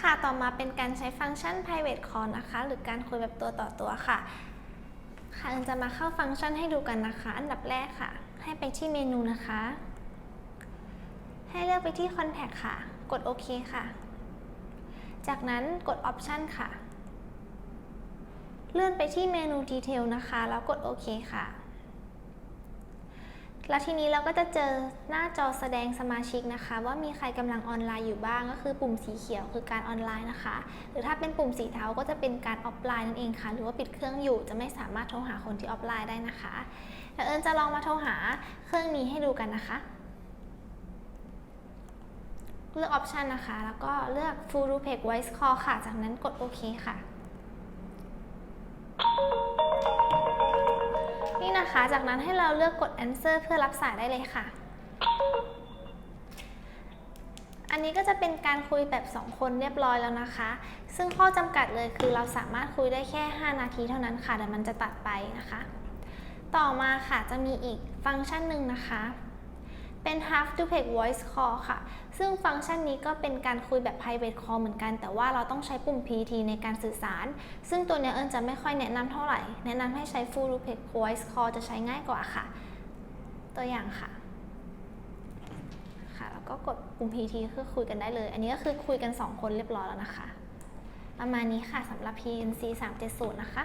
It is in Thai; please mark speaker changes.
Speaker 1: ค่ะ ต่อมาเป็นการใช้ฟังก์ชัน private call นะคะ หรือการคุยแบบตัวต่อตัวค่ะ ค่ะเอิญจะมาเข้าฟังก์ชันให้ดูกันนะคะ อันดับแรกค่ะ ให้ไปที่เมนูนะคะ ให้เลือกไปที่ contact ค่ะ กดโอเคค่ะ จากนั้นกด option ค่ะ เลื่อนไปที่เมนู detail นะคะ แล้วกดโอเคค่ะ แล้วทีนี้เราก็จะเจอหน้าจอแสดงสมาชิกนะคะ ว่ามีใครกำลังออนไลน์อยู่บ้างก็คือปุ่มสีเขียวคือการออนไลน์นะคะ หรือถ้าเป็นปุ่มสีเทาก็จะเป็นการออฟไลน์นั่นเองค่ะ หรือว่าปิดเครื่องอยู่จะไม่สามารถโทรหาคนที่ออฟไลน์ได้นะคะแล้วเอิญจะลองมาโทรหาเครื่องนี้ให้ดูกันนะคะ เลือกออปชันนะคะ แล้วก็เลือก Full Duplex Voice Call ค่ะ จากนั้นกดโอเคค่ะ นะคะ จากนั้นให้เราเลือกกด answer เพื่อรับสายได้เลยค่ะ อันนี้ก็จะเป็นการคุยแบบ 2 คนเรียบร้อยแล้วนะคะ ซึ่งข้อจำกัดเลยคือเราสามารถคุยได้แค่ 5 นาทีเท่านั้นค่ะเดี๋ยวมันจะตัดไปนะคะ ต่อมาค่ะจะมีอีกฟังก์ชันหนึ่งนะคะ เป็น half duplex voice call ค่ะ ซึ่งฟังก์ชันนี้ก็เป็นการคุยแบบ private call เหมือนกัน แต่ว่าเราต้องใช้ปุ่ม PT ในการสื่อสาร ซึ่งตัวเนี้ยเอิญจะไม่ค่อยแนะนำเท่าไหร่ แนะนำให้ใช้ full duplex voice call จะใช้ง่ายกว่าค่ะ ตัวอย่างค่ะค่ะ แล้วก็กดปุ่ม PT คือคุยกันได้เลย อันนี้ก็คือคุยกัน 2 คนเรียบร้อยแล้วนะคะ ประมาณนี้ค่ะสำหรับ PNC 370 นะคะ